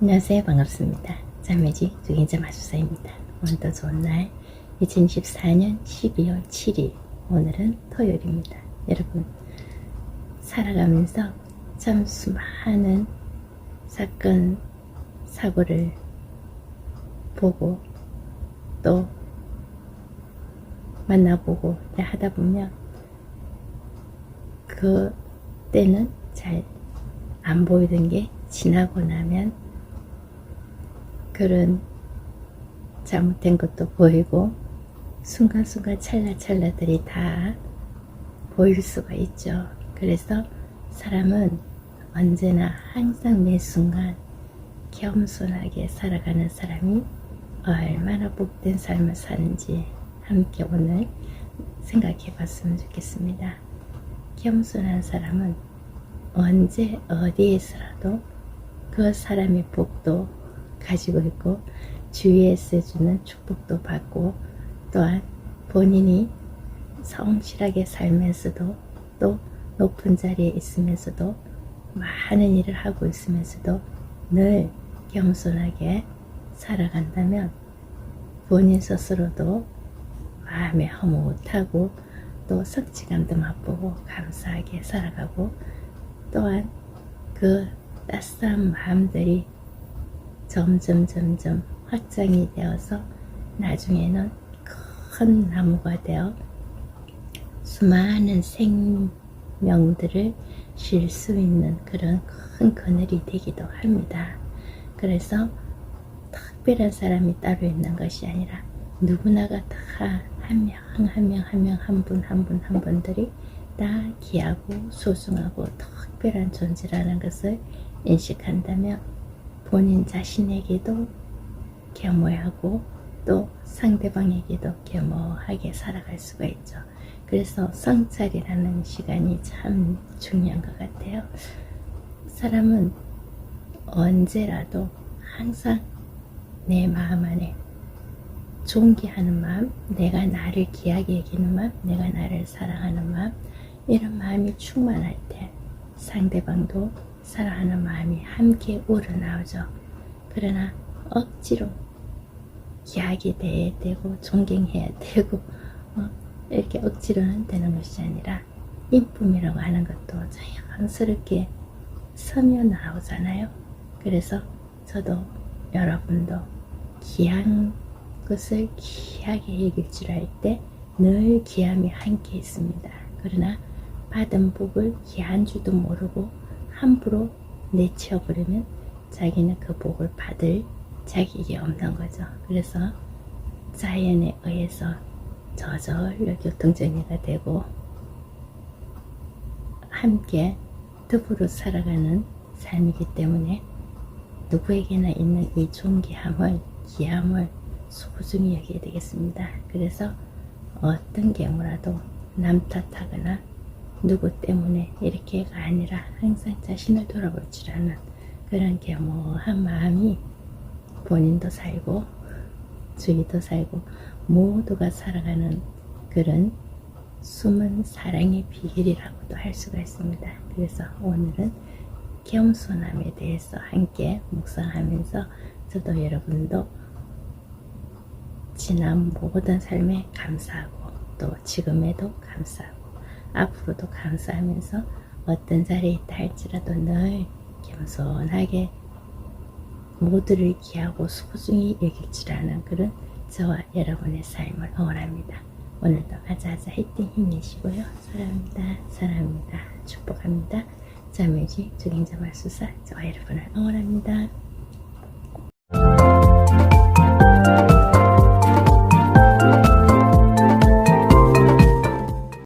안녕하세요. 반갑습니다. 자매지 주인자 마수사입니다. 오늘도 좋은 날 2024년 12월 7일 오늘은 토요일입니다. 여러분 살아가면서 참 수많은 사건 사고를 보고 또 만나보고 하다 보면 그 때는 잘 안 보이던 게 지나고 나면 그런 잘못된 것도 보이고 순간순간 찰나찰나들이 다 보일 수가 있죠. 그래서 사람은 언제나 항상 매 순간 겸손하게 살아가는 사람이 얼마나 복된 삶을 사는지 함께 오늘 생각해 봤으면 좋겠습니다. 겸손한 사람은 언제 어디에서라도 그 사람의 복도 가지고 있고 주위에서 주는 축복도 받고 또한 본인이 성실하게 살면서도 또 높은 자리에 있으면서도 많은 일을 하고 있으면서도 늘 겸손하게 살아간다면 본인 스스로도 마음에 허무하고 또 성취감도 맛보고 감사하게 살아가고 또한 그 따스한 마음들이 점점 점점 확장이 되어서 나중에는 큰 나무가 되어 수많은 생명들을 쉴 수 있는 그런 큰 그늘이 되기도 합니다. 그래서 특별한 사람이 따로 있는 것이 아니라 누구나가 다 한 명 한 명 한 명 한 분 한 분 한 분들이 다 귀하고 소중하고 특별한 존재라는 것을 인식한다면 본인 자신에게도 겸허하고 또 상대방에게도 겸허하게 살아갈 수가 있죠. 그래서 성찰이라는 시간이 참 중요한 것 같아요. 사람은 언제라도 항상 내 마음 안에 존귀하는 마음, 내가 나를 귀하게 여기는 마음, 내가 나를 사랑하는 마음, 이런 마음이 충만할 때 상대방도 사랑하는 마음이 함께 우러나오죠. 그러나 억지로 귀하게 대해야 되고 존경해야 되고 어, 이렇게 억지로는 되는 것이 아니라 인품이라고 하는 것도 자연스럽게 서며 나오잖아요. 그래서 저도 여러분도 귀한 것을 귀하게 여길 줄 알 때 늘 귀함이 함께 있습니다. 그러나 받은 복을 귀한 줄도 모르고 함부로 내치워버리면 자기는 그 복을 받을 자격이 없는 거죠. 그래서 자연에 의해서 저절로 교통정리가 되고 함께 더불어 살아가는 삶이기 때문에 누구에게나 있는 이 존귀함을 귀함을 소중히 여겨야 되겠습니다. 그래서 어떤 경우라도 남 탓하거나 누구 때문에 이렇게가 아니라 항상 자신을 돌아볼 줄 아는 그런 겸허한 마음이 본인도 살고 주위도 살고 모두가 살아가는 그런 숨은 사랑의 비결이라고도 할 수가 있습니다. 그래서 오늘은 겸손함에 대해서 함께 묵상하면서 저도 여러분도 지난 모든 삶에 감사하고 또 지금에도 감사하고 앞으로도 감사하면서 어떤 자리에 있다 할지라도 늘 겸손하게 모두를 귀하고 소중히 여길 줄 아는 그런 저와 여러분의 삶을 응원합니다. 오늘도 아자아자 화이팅 힘내시고요. 사랑합니다. 사랑합니다. 축복합니다. 자매지 주인자 말수사 저와 여러분을 응원합니다.